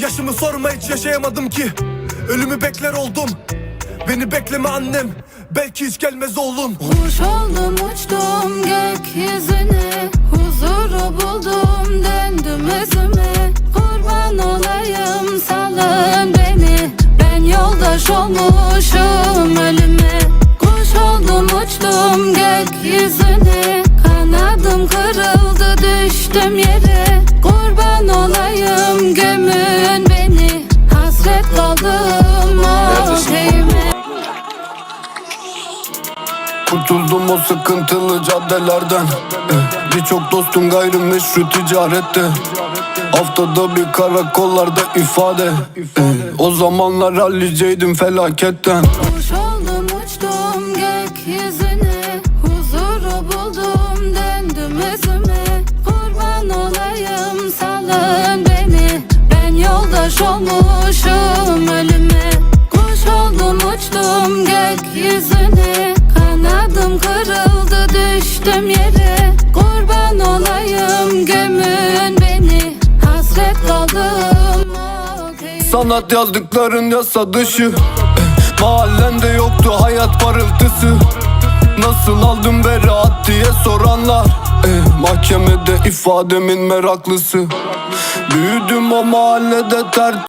Yaşımı sorma hiç yaşayamadım ki. Ölümü bekler oldum. Beni bekleme annem. Belki hiç gelmez oğlum. Kuş oldum uçtum gökyüzüne. Huzuru buldum döndüm özüme. Kurban olayım salın beni. Ben yoldaş olmuşum ölüme. Kuş oldum uçtum gökyüzüne. Kanadım kırıldı düştüm yere Kurtuldum o sıkıntılı caddelerden. Eh, Birçok dostum gayrimeşru ticarette. Haftada bir karakollarda ifade. Eh, O zamanlar halliceydim felaketten. Kuş oldum uçtum gökyüzüne. Huzuru buldum döndüm özüme. Kurban olayım salın beni. Ben yoldaş olmuşum ölüme. Kuş oldum uçtum gökyüzüne kırıldı düştüm yere. Kurban olayım gömün beni. Hasret kaldım Sanat yazdıkların yasa dışı. Eh, Mahallende yoktu hayat parıltısı. Nasıl aldım beraat diye soranlar. Eh, Mahkemede ifademin meraklısı. Büyüdüm o mahallede ter